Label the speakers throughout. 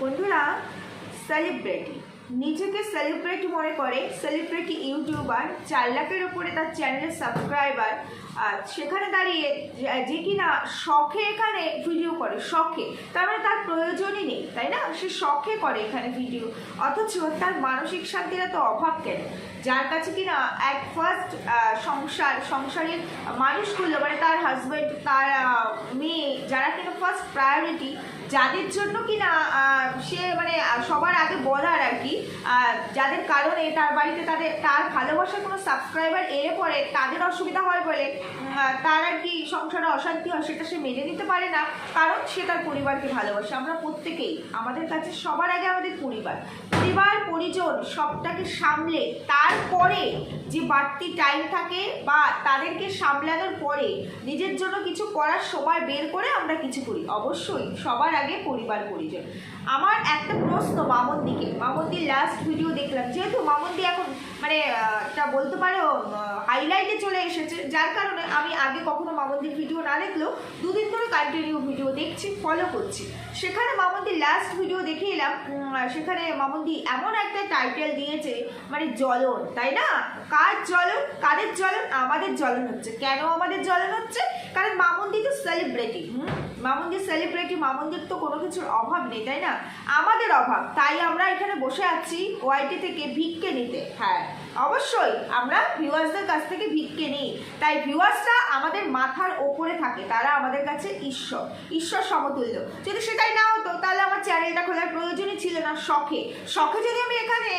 Speaker 1: বন্ধুরা সেলিব্রিটি নিজেকে সেলিব্রিটি মনে করে সেলিব্রিটি ইউটিউবার, চার লাখের ওপরে তার চ্যানেলের সাবস্ক্রাইবার সেখানে দাঁড়িয়ে যে- কিনা শখে এখানে ভিডিও করে, শখে। তার মানে তার প্রয়োজনই নেই, তাই না? সে শখে করে এখানে ভিডিও অথচ তার মানসিক শান্তির এত অভাব কেন? যার কাছে কিনা এক ফার্স্ট সংসার, সংসারের মানুষগুলো মানে তার হাজব্যান্ড তার মেয়ে, যারা কিনা ফার্স্ট প্রায়োরিটি যাদের জন্য কিনা না সে মানে সবার আগে কি আহ, যাদের কারণে তার বাড়িতে তাদের, তার ভালোবাসার কোনো সাবস্ক্রাইবার এলে পরে তাদের অসুবিধা হয় বলে তার আর কি সংসারে অশান্তি হয়, সেটা সে মেনে নিতে পারে না, কারণ সে তার পরিবারকে ভালোবাসে। আমরা প্রত্যেকেই, আমাদের কাছে সবার আগে আমাদের পরিবার পরিবার, পরিজন, সবটাকে সামলে, তারপরে যে বাড়তি টাইম থাকে বা তাদেরকে সামলানোর পরে নিজের জন্য কিছু করার সময় বের করে আমরা কিছু করি। অবশ্যই সবার আগে পরিবার, পরিজন। আমার একটা প্রশ্ন মামন্দিকে মামন্দির লাস্ট ভিডিও দেখলাম। যেহেতু মামন্দি এখন মানে এটা বলতে পারো হাইলাইটে চলে এসেছে, যার কারণে আমি আগে কখনো মামন্দির ভিডিও না দেখলেও দুদিন ধরে কন্টিনিউ ভিডিও দেখছি ফলো করছি। সেখানে মামন্দির লাস্ট ভিডিও দেখে এলাম সেখানে মামন্দি এমন একটা টাইটেল দিয়েছে মানে জ্বলন, তাই না? কার জ্বলন? কাদের জ্বলন? আমাদের জ্বলন হচ্ছে। কেন আমাদের জ্বলন হচ্ছে? কারণ মামন্দি তো সেলিব্রিটি মামন্দির সেলিব্রিটি মামন্দির তো কোনো কিছুর অভাব নেই, তাই না? আমাদের অভাব, তাই আমরা এখানে বসে আছি ওয়াইটি থেকে ভিক্ষে নিতে। হ্যাঁ। অবশ্যই আমরা ভিউয়ার্সদের কাছ থেকে ভিক্ষে নিই। তাই ভিউয়ার্সরা আমাদের মাথার ওপরে থাকে তারা আমাদের কাছে ঈশ্বর ঈশ্বর সমতুল্য। যদি সেটাই না হতো তাহলে আমার চ্যানেলটা খোলার প্রয়োজনই ছিল না শখে। শখে যদি আমি এখানে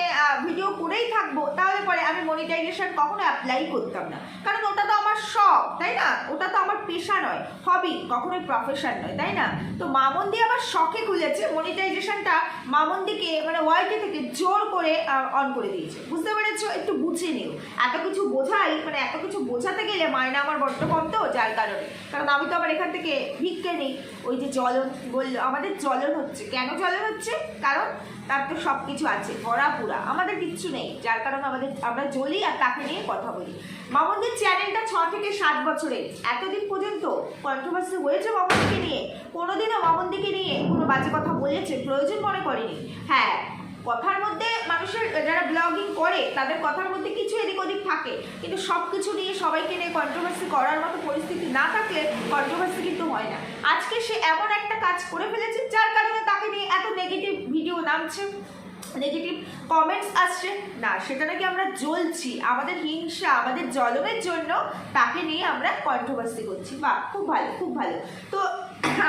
Speaker 1: ভিডিও করেই থাকব তাহলে পরে আমি মনিটাইজেশন কখনো অ্যাপ্লাই করতাম না। কারণ ওটা তো আমার শখ, তাই না? ওটা তো আমার পেশা নয় হবি কখনোই প্রফেশন নয়, তাই না? তো মামন্দি আবার শখে খুলেছে মনিটাইজেশনটা মামন্দিকে মানে ওয়াইটি থেকে জোর করে অন করে দিয়েছে। বুঝতে পেরেছ? একটু বুঝে নিও। এত কিছু বোঝাই মানে এত কিছু বোঝাতে গেলে মায়না আমার বড্ড কম তো, যার কারণে। কারণ আমি তো আবার এখান থেকে ভিক্ষে নেই। ওই যে জ্বলন বলল, আমাদের জ্বলন হচ্ছে। কেন জ্বলন হচ্ছে? কারণ তার তো সব কিছু আছে, ভরা পুরা। আমাদের কিচ্ছু নেই, যার কারণে আমাদের, আমরা জ্বলি আর তাকে নিয়ে কথা বলি। মামন্দির চ্যানেলটা ছ থেকে সাত বছরে এতদিন পর্যন্ত কন্ট্রোভার্সি হয়েছে মামন্দিকে নিয়ে। কোনোদিনও মামন্দিকে নিয়ে কোনো বাজে কথা বলেছে, প্রয়োজন মনে করেনি। হ্যাঁ কথার মধ্যে মানুষের, যারা ব্লগিং করে, তাদের কথার মধ্যে কিছু এদিক ওদিক থাকে। কিন্তু সব কিছু নিয়ে সবাইকে নিয়ে কন্ট্রোভার্সি করার মতো পরিস্থিতি না থাকলে কন্ট্রোভার্সি কিন্তু হয় না। আজকে সে এমন একটা কাজ করে ফেলেছে, যার কারণে তাকে নিয়ে এত নেগেটিভ ভিডিও নামছে নেগেটিভ কমেন্টস আসছে। না, সেটা নাকি আমরা জ্বলছি, আমাদের হিংসা, আমাদের জলমের জন্য তাকে নিয়ে আমরা কন্ট্রোভার্সি করছি। বাহ, খুব ভালো খুব ভালো। তো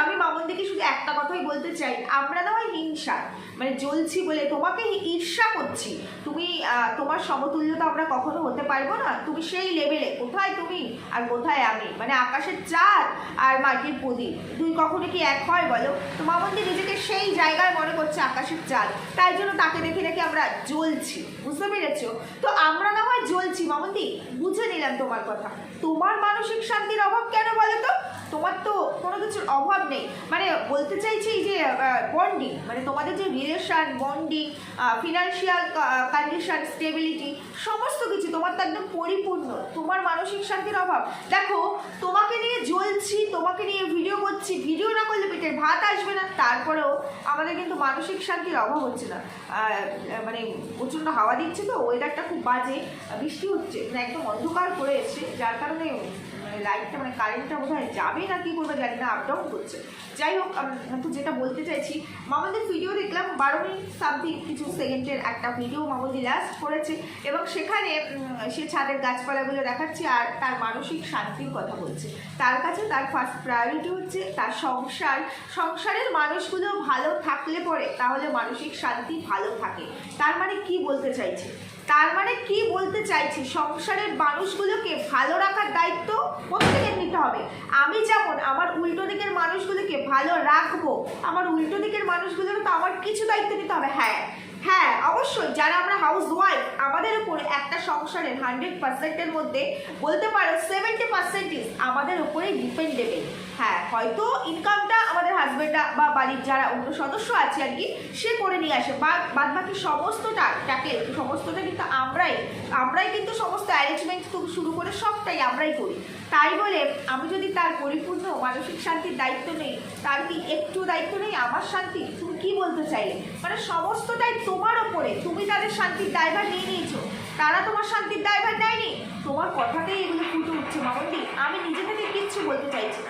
Speaker 1: আমি মামনদিকে শুধু একটা কথাই বলতে চাই। আমরা না হয় হিংসা মানে জ্বলছি বলে তোমাকে ঈর্ষা করছি। তুমি তোমার সমতুল্যতা আমরা কখনো হতে পারব না। তুমি সেই লেভেলে কোথায় তুমি আর কোথায় আমি? মানে আকাশের চাঁদ আর মাটির প্রদীপ, দুই কখনো কি এক হয় বলো? তো মামন্দি নিজেকে সেই জায়গায় মনে করছে আকাশের চাঁদ। তাই জন্য তাকে দেখে নাকি আমরা জ্বলছি। বুঝতে পেরেছ? তো আমরা না হয় জ্বলছি। মামন্দি, বুঝে নিলাম তোমার কথা। তোমার মানসিক শান্তির অভাব কেন বলো তো? তোমার তো কোনো কিছুর অভাব নেই। মানে বলতে চাইছি যে বন্ডিং মানে তোমাদের যে relation bonding financial condition stability সমস্ত কিছু তোমার তো একদম পরিপূর্ণ। তোমার মানসিক শান্তির অভাব। দেখো, তোমাকে নিয়ে জ্বলছি, তোমাকে নিয়ে ভিডিও করছি ভিডিও না করলে পেটের ভাত আসবে না। তারপরেও আমাদের কিন্তু মানসিক শান্তির অভাব হচ্ছে না। মানে প্রচণ্ড হাওয়া দিচ্ছে তো ওয়েদারটা খুব বাজে, বৃষ্টি হচ্ছে মানে একদম অন্ধকার করে এসছে। যার কারণে লাইটটা মানে কারেন্টটা বোধ হয় যাবে না, কি করবে জানি আপ ডাউন করছে যাই হোক তো যেটা বলতে চাইছি মামাদের ভিডিও দেখলাম, বারো মিনিট সামথিং কিছু সেকেন্ডের একটা ভিডিও মামুদি লাস্ট করেছে এবং সেখানে সে ছাদের গাছপালাগুলো দেখাচ্ছে আর তার মানসিক শান্তির কথা বলছে। তার কাছে তার ফার্স্ট প্রায়োরিটি হচ্ছে তার সংসার। সংসারের মানুষগুলো ভালো থাকলে পরে তাহলে মানসিক শান্তি ভালো থাকে। তার মানে কি বলতে চাইছে? তার মানে কি বলতে চাইছি? সংসারের মানুষগুলোকে ভালো রাখার দায়িত্ব প্রত্যেকের নিতে হবে। আমি যেমন আমার উল্টো দিকের মানুষগুলোকে ভালো রাখব, আমার উল্টো দিকের মানুষগুলোকে তো আমার কিছু দায়িত্ব নিতে হবে। হ্যাঁ হ্যাঁ অবশ্যই। যারা আমরা হাউস ওয়াইফ আমাদের উপরে একটা সংসারের হান্ড্রেড পার্সেন্টের মধ্যে বলতে পারো সেভেন্টি পার্সেন্টেজ আমাদের উপরেই ডিপেন্ডেবল হ্যাঁ হয়তো ইনকামটা আমাদের হাজবেন্ডটা বা বাড়ির যারা অন্য সদস্য আছে আর কি, সে করে নিয়ে আসে। বা বাদ বাকি সমস্তটা টাকে সমস্তটা কিন্তু আমরাই আমরাই কিন্তু সমস্ত অ্যারেঞ্জমেন্ট শুরু করে সবটাই আমরাই করি। তাই বলে আমি যদি তার পরিপূর্ণ মানসিক শান্তির দায়িত্ব নেই, তার কি একটু দায়িত্ব নেই? আমার শান্তি? কি বলতে চাইলে? মানে সমস্তটাই তোমার ওপরে। তুমি তাদের শান্তির দায়ভার নিয়ে নিয়েছো। তারা তোমার শান্তির দায়ভার নেয়নি তোমার কথাতেই এগুলো ফুটে উঠছে, মামন্দি। আমি নিজে থেকে কিচ্ছু বলতে চাইছি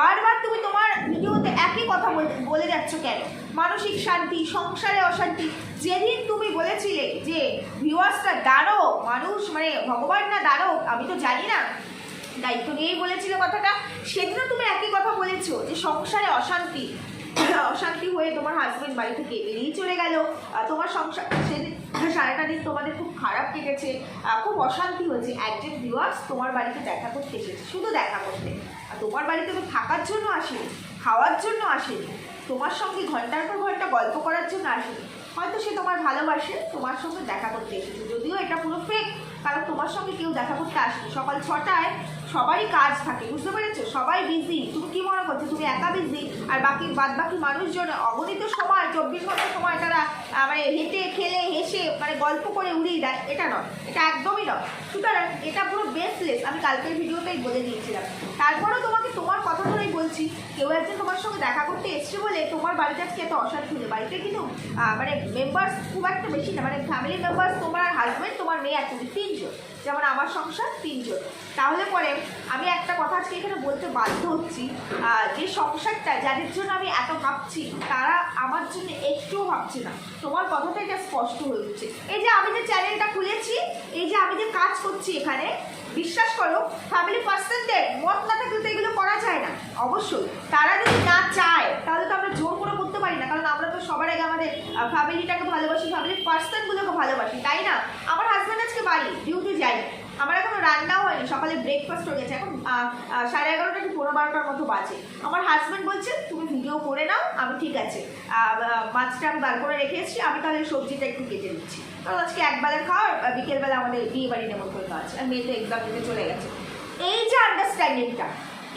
Speaker 1: বারবার তুমি তোমার ভিডিওতে একই কথা বলে যাচ্ছ কেন? মানসিক শান্তি, সংসারে অশান্তি, যেদিন তুমি বলেছিলে যে ভিউয়ার্সটা দাঁড়ো মানুষ মানে ভগবান না দাঁড়ো আমি তো জানি না। দায়িত্ব নিয়েই বলেছিল কথাটা। সেদিনও তুমি একই কথা বলেছ যে, সংসারে অশান্তি অশান্তি হয়ে তোমার হাজব্যান্ড বাড়ি থেকে বেরিয়ে চলে গেল। তোমার সংসার সেদিন সারাটা দিন তোমাদের খুব খারাপ কেটেছে। খুব অশান্তি হয়েছে। একজন ভিউয়ার্স তোমার বাড়িতে দেখা করতে এসেছে। শুধু দেখা করতে। আর তোমার বাড়িতে তো থাকার জন্য আসেনি, খাওয়ার জন্য আসেনি, তোমার সঙ্গে ঘণ্টার পর ঘণ্টা গল্প করার জন্য আসেনি। হয়তো সে তোমার ভালোবাসে, তোমার সঙ্গে দেখা করতে এসেছে। যদিও এটা পুরো ফেক কারণ তোমার সঙ্গে কেউ দেখা করতে আসবে সকাল ছটায় সবারই কাজ থাকে, বুঝতে পেরেছ? সবাই বিজি তুমি কি মনে করছ? তুমি একা বিজি আর বাকি বাদ বাকি মানুষজন, অগণিত সময়, চব্বিশ ঘণ্টার সময় তারা মানে হেঁটে, খেলে, হেসে মানে গল্প করে উড়িয়ে দেয়, এটা নয়। এটা একদমই নয়। সুতরাং এটা পুরো বেসলেস আমি কালকের ভিডিওতেই বলে দিয়েছিলাম। তারপরও তোমাকে তোমার কথা ধরেই বলছি, কেউ একজন তোমার সঙ্গে দেখা করতে এসছে বলে তোমার বাড়িতে আজকে এত অশান্তি হলো বাড়িতে কিন্তু মানে মেম্বার্স খুব একটা বেশি না মানে ফ্যামিলি মেম্বার্স তোমার হাজবেন্ড তোমার মেয়ে আর তিনজন। যেমন আমার সংসার, তিনজন। তাহলে পরে আমি একটা কথা আজকে এখানে বলতে বাধ্য হচ্ছি যে সংসারটা যাদের জন্য আমি এত ভাবছি, তারা আমার জন্য একটুও ভাবছে না। তোমার কথাটা এটা স্পষ্ট হয়ে উঠছে। এই যে আমি যে চ্যানেলটা খুলেছি, এই যে আমি যে কাজ করছি এখানে বিশ্বাস করো ফ্যামিলি পার্সনদের মত না থাকলে তো এগুলো করা যায় না। অবশ্যই, তারা যদি না চায়, তাহলে তো আমরা জোর করে করতে পারি না, কারণ আমরা তো সবার আগে আমাদের ফ্যামিলিটাকে ভালোবাসি ফ্যামিলির পার্সনগুলোকে ভালোবাসি, তাই না? আমার হাজব্যান্ড আজকে বাড়ি ডিউটি যাই। আমার এখনও রান্নাও হয়নি, সকালে ব্রেকফাস্ট হয়ে গেছে, এখন সাড়ে এগারোটা কি পনেরো বারোটার মতো বাজে। আমার হাজব্যান্ড বলছে, তুমি ভিডিও করে নাও, আমি ঠিক আছে। মাছটা আমি বার করে রেখে এসেছি, আমি তাহলে সবজিটা একটু কেটে দিচ্ছি কারণ আজকে একবেলা খাওয়ার বিকেলবেলা আমাদের বিয়ে বাড়ি নেমন্তন্ন আছে, আর মেয়ে তো এক্সাম দিতে চলে গেছে। এই যে আন্ডারস্ট্যান্ডিংটা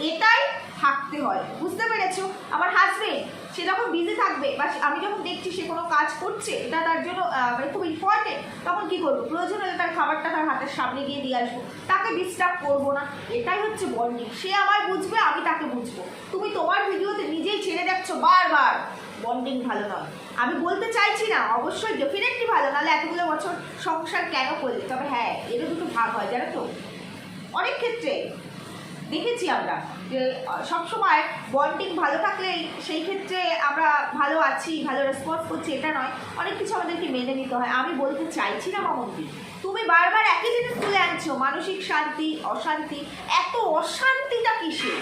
Speaker 1: এটাই থাকতে হয়, বুঝতে পেরেছ? আমার হাজবেন্ড সে যখন বিজি থাকবে বা আমি যখন দেখছি সে কোনো কাজ করছে, এটা তার জন্য মানে খুব ইম্পর্টেন্ট তখন কি করব? প্রয়োজন হলে তার খাবারটা তার হাতের সামনে গিয়ে দিয়ে আসব। তাকে ডিস্টার্ব করব না। এটাই হচ্ছে বন্ডিং সে আমায় বুঝবে, আমি তাকে বুঝব। তুমি তোমার ভিডিওতে নিজেই ছেড়ে যাচ্ছ বারবার। বন্ডিং ভালো নয়। আমি বলতে চাইছি না, অবশ্যই ডেফিনেটলি ভালো, নাহলে এতগুলো বছর সংসার কেন করলে? তবে হ্যাঁ এরও দুটো ভাগ হয়, জানো তো? অনেক ক্ষেত্রে দেখেছি আমরা। যে সবসময় বন্ডিং ভালো থাকলেই সেই ক্ষেত্রে আমরা ভালো আছি, ভালো রেসপন্স করছি, এটা নয়। অনেক কিছু আমাদেরকে মেনে নিতে হয়। আমি বলতে চাইছি না, মামন্দি, তুমি বারবার একই জিনিস তুলে আনছো, মানসিক শান্তি, অশান্তি। এত অশান্তিটা কিসের?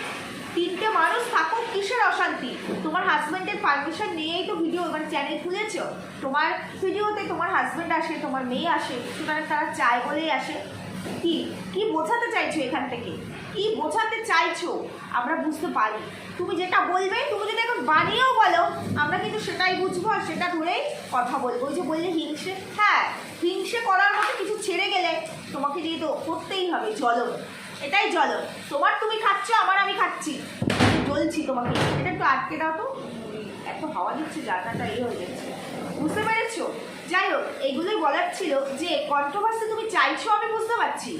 Speaker 1: তিনটে মানুষ থাকুক, কিসের অশান্তি? তোমার হাজব্যান্ডের পারমিশন নিয়েই তো ভিডিও এবার চ্যানেল খুলেছো। তোমার ভিডিওতে তোমার হাজব্যান্ড আসে, তোমার মেয়ে আসে, সুতরাং তারা চায় বলেই আসে। কি কি বোঝাতে চাইছো এখান থেকে? কি বোঝাতে চাইছো? আমরা বুঝতে পারি। তুমি যেটা বলবে, তুমি যদি এখন বানিয়েও বলো, আমরা কিন্তু সেটাই বুঝব আর সেটা ধরেই কথা বলব। ওই যে বললে হিংসে হ্যাঁ হিংসে করার মতো কিছু ছেড়ে গেলে তোমাকে দিয়ে তো করতেই হবে জ্বলন এটাই জ্বলন তোমার তুমি খাচ্ছ, আমার আমি খাচ্ছি। জ্বলছি তোমাকে, এটা একটু আটকে দাও তো। এত হাওয়া দিচ্ছে জায়গাটা এই হয়ে যাচ্ছে। বুঝতে পেরেছ? যাই হোক এগুলোই বলার ছিল যে কন্ট্রোভার্সি তুমি চাইছো আমি বুঝতে পারছি।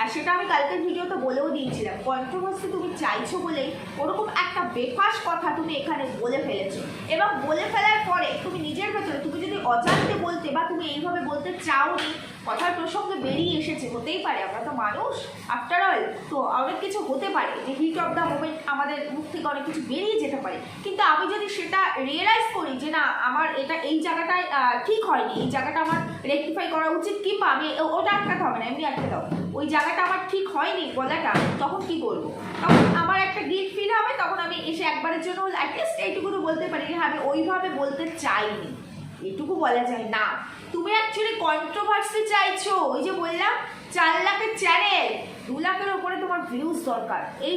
Speaker 1: আর সেটা আমি কালকের ভিডিওতে বলেও দিয়েছিলাম। কন্ট্রোভার্সি তুমি চাইছো বলেই ওরকম একটা বেফাস কথা তুমি এখানে বলে ফেলেছো। এবং বলে ফেলার পরে তুমি নিজের ভেতরে, তুমি যদি অজান্তে বলতে বা তুমি এইভাবে বলতে চাওনি, কথার প্রসঙ্গে বেরিয়ে এসেছে, হতেই পারে। আমরা তো মানুষ আফটার অল তো অনেক কিছু হতে পারে। যে হিট অফ দ্য মোমেন্ট আমাদের মুখ থেকে অনেক কিছু বেরিয়ে যেতে পারে। কিন্তু আমি যদি সেটা রিয়েলাইজ করি যে না, আমার এটা এই জায়গাটায় ঠিক হয়নি, এই জায়গাটা আমার রেকটিফাই করা উচিত, কিংবা আমি ওটা আটকাতে হবে না, এমনি আটকে দাও। ওই জায়গাটা আমার ঠিক হয়নি বলাটা তখন কি করব তখন আমার একটা গিল্ট ফিল হবে, তখন আমি এসে একবারের জন্য অ্যাটলিস্ট এইটুকু তো বলতে পারি যে হ্যাঁ আমি ওইভাবে বলতে চাইনি। এটুকু বলা যায় না। তুমি অ্যাকচুয়ালি কন্ট্রোভার্সি চাইছো, ওই যে বললাম, চার লাখের চ্যানেল দু লাখের ওপরে তোমার ভিউজ দরকার। এই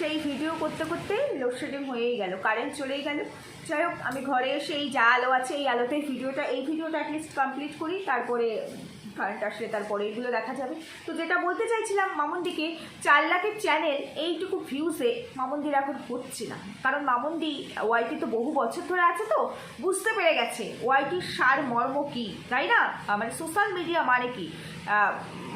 Speaker 1: সেই ভিডিও করতে করতে লোডশেডিং হয়েই গেল কারেন্ট চলেই গেল। যাই হোক, আমি ঘরে এসে এই যা আলো আছে, এই আলোতে ভিডিওটা এই ভিডিওটা অ্যাটলিস্ট কমপ্লিট করি, তারপরে কারেন্ট আসলে তারপরে এগুলো দেখা যাবে। তো যেটা বলতে চাইছিলাম মামুনদিকে চার লাখের চ্যানেল এইটুকু ভিউসে মামুনদির এখন হচ্ছে না। কারণ মামুনদি ওয়াইটি তো বহু বছর ধরে আছে তো, বুঝতে পেরে গেছে ওয়াইটির সার মর্ম কী, তাই না? মানে সোশ্যাল মিডিয়া মানে কি?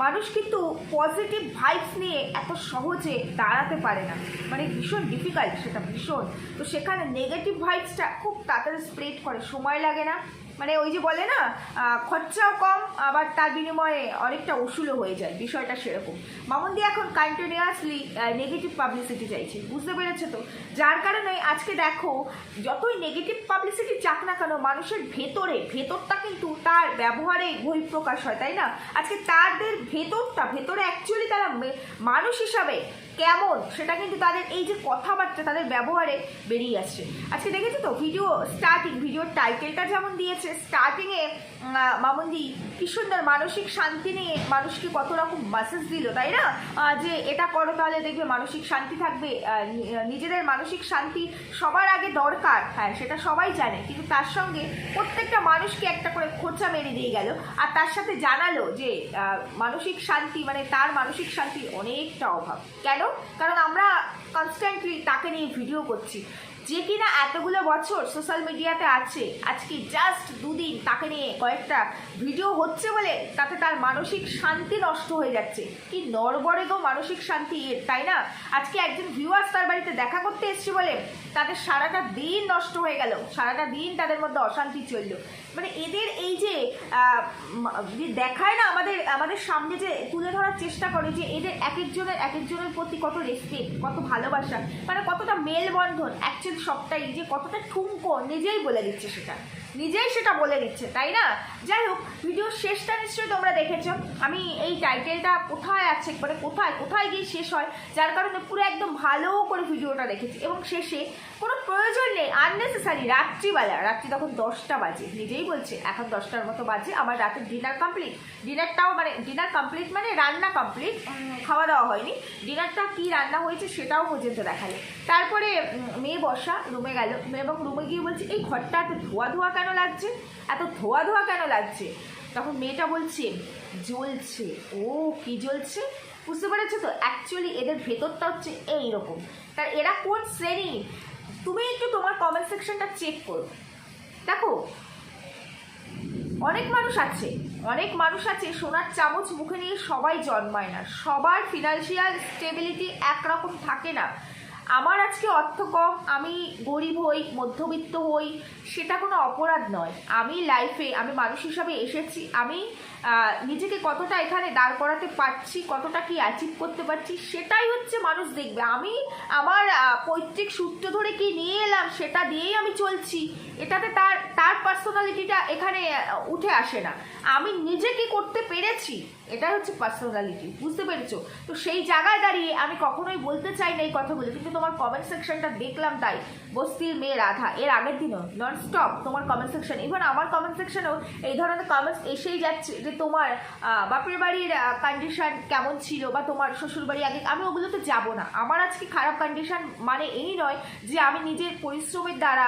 Speaker 1: মানুষ কিন্তু পজিটিভ ভাইবস নিয়ে এত সহজে দাঁড়াতে পারে না। মানে ভীষণ ডিফিকাল্ট সেটা ভীষণ। তো সেখানে নেগেটিভ ভাইবসটা খুব তাড়াতাড়ি স্প্রেড করে, সময় লাগে না। মানে ওই যে বলে না খরচাও কম, আবার তার বিনিময়ে অনেকটা উসুলও হয়ে যায়, বিষয়টা সেরকম। মামুন্দি এখন কন্টিনিউয়াসলি নেগেটিভ পাবলিসিটি চাইছে, বুঝতে পেরেছে তো? যার কারণে আজকে দেখো, যতই নেগেটিভ পাবলিসিটি চাক না কেন, মানুষের ভেতরে, ভেতরটা কিন্তু তার ব্যবহারে বহিঃপ্রকাশ হয়, তাই না? আজকে তাদের ভেতরটা, ভেতরে অ্যাকচুয়ালি তারা মানুষ হিসাবে কেমন? সেটা কিন্তু তাদের এই যে কথাবার্তা, তাদের ব্যবহারে বেরিয়ে আসছে। আজকে দেখেছ তো? ভিডিও স্টার্টিং ভিডিওর টাইটেলটা যেমন দিয়েছে স্টার্টিংয়ে মামুন্দি কি সুন্দর মানসিক শান্তি নিয়ে মানুষকে কত রকম মেসেজ দিল, তাই না? যে এটা করো তাহলে দেখবে মানসিক শান্তি থাকবে নিজেদের মানসিক শান্তি সবার আগে দরকার। হ্যাঁ সেটা সবাই জানে, কিন্তু তার সঙ্গে প্রত্যেকটা মানুষকে একটা করে খোঁচা মেরে দিয়ে গেল। আর তার সাথে জানালো যে মানসিক শান্তি মানে তার মানসিক শান্তির অনেকটা অভাব। কেন? কারণ আমরা কনস্ট্যান্টলি তাকে নিয়ে ভিডিও করছি। যে কিনা এতগুলো বছর সোশ্যাল মিডিয়াতে আছে, আজকে জাস্ট দুদিন তাকে নিয়ে কয়েকটা ভিডিও হচ্ছে বলে তাতে তার মানসিক শান্তি নষ্ট হয়ে যাচ্ছে। কি নরবরে গো মানসিক শান্তি এর, তাই না? আজকে একজন ভিউয়ার্স তার বাড়িতে দেখা করতে এসছে বলে তাদের সারাটা দিন নষ্ট হয়ে গেল, সারাটা দিন তাদের মধ্যে অশান্তি চলল। মানে এদের এই যে দেখায় না আমাদের আমাদের সামনে যে তুলে ধরার চেষ্টা করে যে এদের এক একজনের এক একজনের প্রতি কত রেসপেক্ট কত ভালোবাসা মানে কতটা মেলবন্ধন অ্যাকচুয়ালি সবটাই যে কতটা ঠুমকো, নিজেই বলে দিচ্ছে সেটা। নিজেই সেটা বলে দিচ্ছে, তাই না? যাই হোক, ভিডিওর শেষটা নিশ্চয়ই তোমরা দেখেছ। আমি এই টাইটেলটা কোথায় আছে মানে কোথায় কোথায় গিয়ে শেষ হয়, যার কারণে পুরো একদম ভালো করে ভিডিওটা দেখেছি। এবং শেষে কোনো প্রয়োজন নেই আননেসেসারি রাত্রিবেলা, রাত্রি তখন দশটা বাজে, নিজেই বলছে, এখন দশটার মতো বাজে, আমার রাতের ডিনার কমপ্লিট ডিনারটাও মানে ডিনার কমপ্লিট মানে রান্না কমপ্লিট খাওয়া দাওয়া হয়নি। ডিনারটা কি রান্না হয়েছে সেটাও পর্যন্ত দেখালে। তারপরে মেয়ে বসা, রুমে গেল। এবং রুমে গিয়ে বলছে, এই ঘরটা এত ধোয়া ধোয়া কেন লাগছে? এত ধোয়া ধোয়া কেন লাগছে? তখন মেয়েটা বলছে, জ্বলছে। ও, কি জ্বলছে? বুঝতে পেরেছ তো? অ্যাকচুয়ালি এদের ভেতরটা হচ্ছে এইরকম। তার এরা কোন শ্রেণি? তুমি একটু তোমার কমেন্ট সেকশনটা চেক করো। দেখো, অনেক মানুষ আছে, অনেক মানুষ আছে সোনার চামচ মুখে নিয়ে সবাই জন্মায় না। সবার ফিনান্সিয়াল স্টেবিলিটি একরকম থাকে না। আমার আজকে অর্থ কম আমি গরিব হই, মধ্যবিত্ত হই, সেটা কোনো অপরাধ নয়। আমি লাইফে আমি মানুষ হিসাবে এসেছি, আমি নিজেকে কতটা এখানে দাঁড় করাতে পারছি, কতটা কি অ্যাচিভ করতে পারছি, সেটাই হচ্ছে মানুষ দেখবে। আমি আমার পৈতৃক সূত্র ধরে কি নিয়ে এলাম, সেটা দিয়েই আমি চলছি। এটাতে তার তার পার্সোনালিটিটা এখানে উঠে আসে না। আমি নিজে কি করতে পেরেছি? এটাই হচ্ছে পার্সোনালিটি বুঝতে পেরেছ? তো সেই জায়গায় দাঁড়িয়ে আমি কখনোই বলতে চাই না এই কথাগুলো, কিন্তু তোমার কমেন্ট সেকশনটা দেখলাম তাই। বস্তির মেয়ে রাধা, এর আগের দিনও নন স্টপ তোমার কমেন্ট সেকশন ইভেন আমার কমেন্ট সেকশনেও এই ধরনের কমেন্টস এসেই যাচ্ছে যে তোমার বাপের বাড়ির কন্ডিশন কেমন ছিল বা তোমার শ্বশুর বাড়ি আগে, আমি ওগুলোতে যাব না। আমার আজকে খারাপ কন্ডিশন মানে এই নয় যে আমি নিজের পরিশ্রমের দ্বারা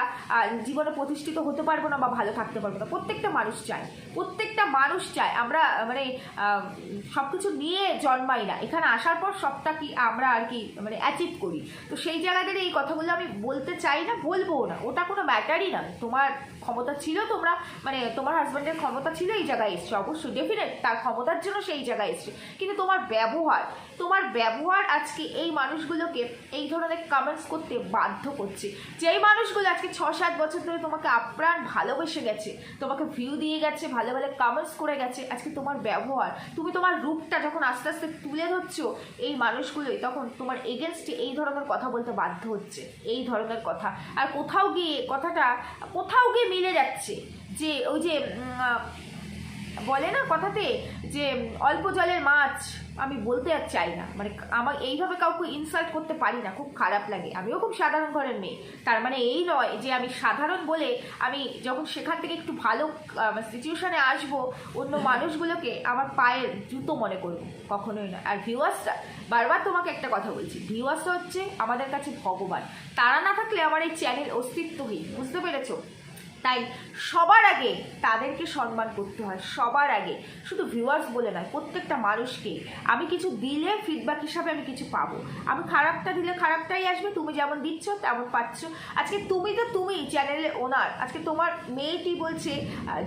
Speaker 1: জীবনে প্রতিষ্ঠিত হতে পারব না বা ভালো থাকতে পারব না। প্রত্যেকটা মানুষ চায়, প্রত্যেকটা মানুষ চায় আমরা মানে সব কিছু নিয়ে জন্মাই না। এখানে আসার পর সবটা কি আমরা আর কি মানে অ্যাচিভ করি। তো সেই জায়গাতে এই কথাগুলো আমি বলতে চাই না বলব না। ওটা কোনো ম্যাটারই না। তোমার ক্ষমতা ছিল, তোমরা মানে তোমার হাজব্যান্ডের ক্ষমতা ছিল, এই জায়গায় এসছে। অবশ্যই ডেফিনেট তার ক্ষমতার জন্য সেই জায়গায় এসছে। কিন্তু তোমার ব্যবহার তোমার ব্যবহার আজকে এই মানুষগুলোকে এই ধরনের কমেন্টস করতে বাধ্য করছে। যেই মানুষগুলো আজকে ছ সাত বছর ধরে তোমাকে আপ্রাণ ভালোবেসে গেছে, তোমাকে ভিউ দিয়ে গেছে, ভালো ভালো কমেন্টস করে গেছে, আজকে তোমার ব্যবহার, তুমি তোমার রূপটা যখন আস্তে আস্তে তুলে ধরছো, এই মানুষগুলোই তখন তোমার এগেনস্টে এই ধরনের কথা বলতে বাধ্য হচ্ছে। এই ধরনের কথা। আর কোথাও গিয়ে কথাটা, কোথাও গিয়ে মিলে যাচ্ছে যে ওই যে বলে না কথাতে যে, অল্প জলের মাছ আমি বলতে আর চাই না। মানে আমার এইভাবে কাউকে ইনসাল্ট করতে পারি না, খুব খারাপ লাগে। আমিও খুব সাধারণ ঘরের মেয়ে। তার মানে এই নয় যে, আমি সাধারণ বলে আমি যখন সেখান থেকে একটু ভালো সিচুয়েশনে আসব, অন্য মানুষগুলোকে আমার পায়ের জুতো মনে করব। কখনোই না আর ভিউয়ার্সটা বারবার তোমাকে একটা কথা বলছি। ভিউয়ার্সটা হচ্ছে আমাদের কাছে ভগবান। তারা না থাকলে আমার এই চ্যানেল অস্তিত্বহীন। বুঝতে পেরেছ? তাই সবার আগে তাদেরকে সম্মান করতে হয়, সবার আগে। শুধু ভিউয়ার্স বলে নয়, প্রত্যেকটা মানুষকে। আমি কিছু দিলে ফিডব্যাক হিসাবে আমি কিছু পাবো। আমি খারাপটা দিলে খারাপটাই আসবে, তুমি যেমন দিচ্ছ, তেমন পাচ্ছ। আজকে তুমি তো তুমি চ্যানেলের ওনার আজকে তোমার মেয়েটি বলছে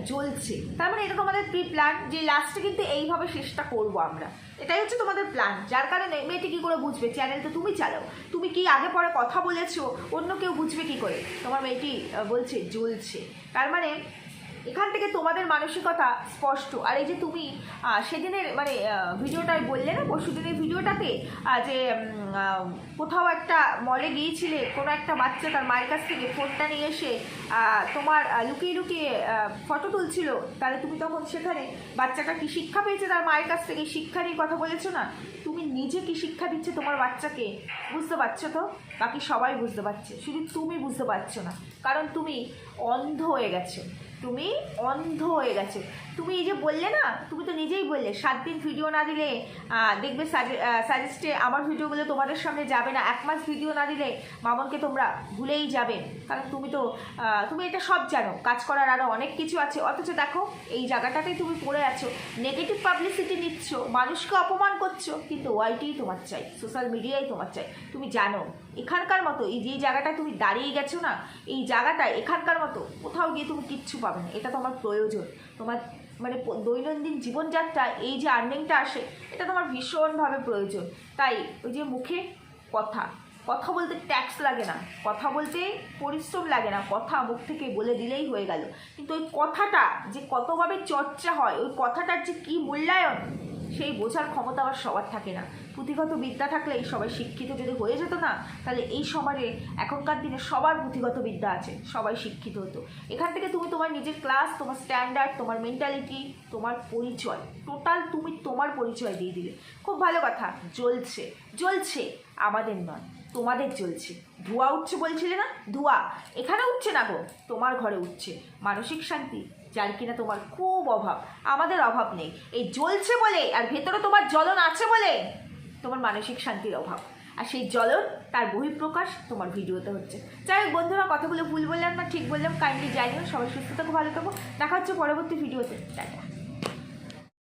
Speaker 1: জ্বলছে। তার মানে এটা তোমাদের প্রি প্ল্যান যে লাস্টে কিন্তু এইভাবে শেষটা করব আমরা। এটাই হচ্ছে তোমাদের প্ল্যান যার কারণে মেয়েটি কী করে বুঝবে? চ্যানেল তো তুমি চালাও। তুমি কি আগে পরে কথা বলেছ? অন্য কেউ বুঝবে কি করে? তোমার মেয়েটি বলছে, জ্বলছে। তার মানে এখান থেকে তোমাদের মানসিকতা স্পষ্ট। আর এই যে তুমি সেদিনের মানে ভিডিওটায় বললে না, পরশু দিনের ভিডিওটাতে যে কোথাও একটা মলে গিয়েছিলে, কোনো একটা বাচ্চা তার মায়ের কাছ থেকে ফোনটা নিয়ে এসে তোমার লুকিয়ে লুকিয়ে ফটো তুলছিল। তাহলে তুমি তখন সেখানে বাচ্চাটা কি শিক্ষা পেয়েছে তার মায়ের কাছ থেকে? শিক্ষা নিয়ে কথা বলেছ না? তুমি নিজে কি শিক্ষা দিচ্ছে তোমার বাচ্চাকে? বুঝতে পারছ তো? বাকি সবাই বুঝতে পারছে। শুধু তুমি বুঝতে পারছ না। কারণ তুমি অন্ধ হয়ে গেছো। তুমি অন্ধ হয়ে গেছো। তুমি এই যে বললে না, তুমি তো নিজেই বললে, সাত দিন ভিডিও না দিলে দেখবে সাজেস্টে আমার ভিডিওগুলো তোমাদের সামনে যাবে না। এক মাস ভিডিও না দিলে মামনকে তোমরা ভুলেই যাবে। কারণ তুমি তো তুমি এটা সব জানো। কাজ করার আরও অনেক কিছু আছে। অথচ দেখো, এই জায়গাটাতেই তুমি পড়ে আছো। নেগেটিভ পাবলিসিটি নিচ্ছ। মানুষকে অপমান করছ। কিন্তু ওয়াইটিই তোমার চাই। সোশ্যাল মিডিয়াই তোমার চাই। তুমি জানো। এখানকার মতো, এই যে জায়গাটা তুমি দাঁড়িয়ে গেছো না, এই জায়গাটায় এখানকার মতো, কোথাও গিয়ে তুমি কিচ্ছু পাবে না। এটা তোমার প্রয়োজন। তোমার মানে দৈনন্দিন জীবনযাত্রা, এই যে আর্নিংটা আসে, এটা তোমার ভীষণভাবে প্রয়োজন। তাই ওই যে মুখে কথা। কথা বলতে ট্যাক্স লাগে না। কথা বলতে পরিশ্রম লাগে না। কথা মুখ থেকে বলে দিলেই হয়ে গেল। কিন্তু ওই কথাটা যে কতভাবে চর্চা হয়, ওই কথাটার যে কী মূল্যায়ন সেই বোঝার ক্ষমতা আবার সবার থাকে না। পুঁথিগত বিদ্যা থাকলে সবাই শিক্ষিত যদি হয়ে যেত না, তাহলে এই সমাজে এখনকার দিনে সবার পুঁথিগত বিদ্যা আছে, সবাই শিক্ষিত হতো। এখান থেকে তুমি তোমার নিজের ক্লাস তোমার স্ট্যান্ডার্ড তোমার মেন্টালিটি তোমার পরিচয় টোটাল তুমি তোমার পরিচয় দিয়ে দিলে। খুব ভালো কথা, জ্বলছে। জ্বলছে, আমাদের নয়, তোমাদের জ্বলছে। ধোঁয়া উঠছে বলছিলে না? ধোঁয়া। এখানে উঠছে না গো, তোমার ঘরে উঠছে। মানসিক শান্তি যার কিনা তোমার খুব অভাব। আমাদের অভাব নেই। এই জ্বলছে বলে আর ভেতরে তোমার জ্বলন আছে বলে তোমার মানসিক শান্তির অভাব। আর সেই জ্বলন, তার বহিঃপ্রকাশ তোমার ভিডিওতে হচ্ছে। যাই হোক বন্ধুরা, কথাগুলো ভুল বললাম না, ঠিক বললাম। কাইন্ডলি জানিও, সবাই সুস্থ থাকো, ভালো থাকো। দেখা হচ্ছে পরবর্তী ভিডিওতে। টাটা।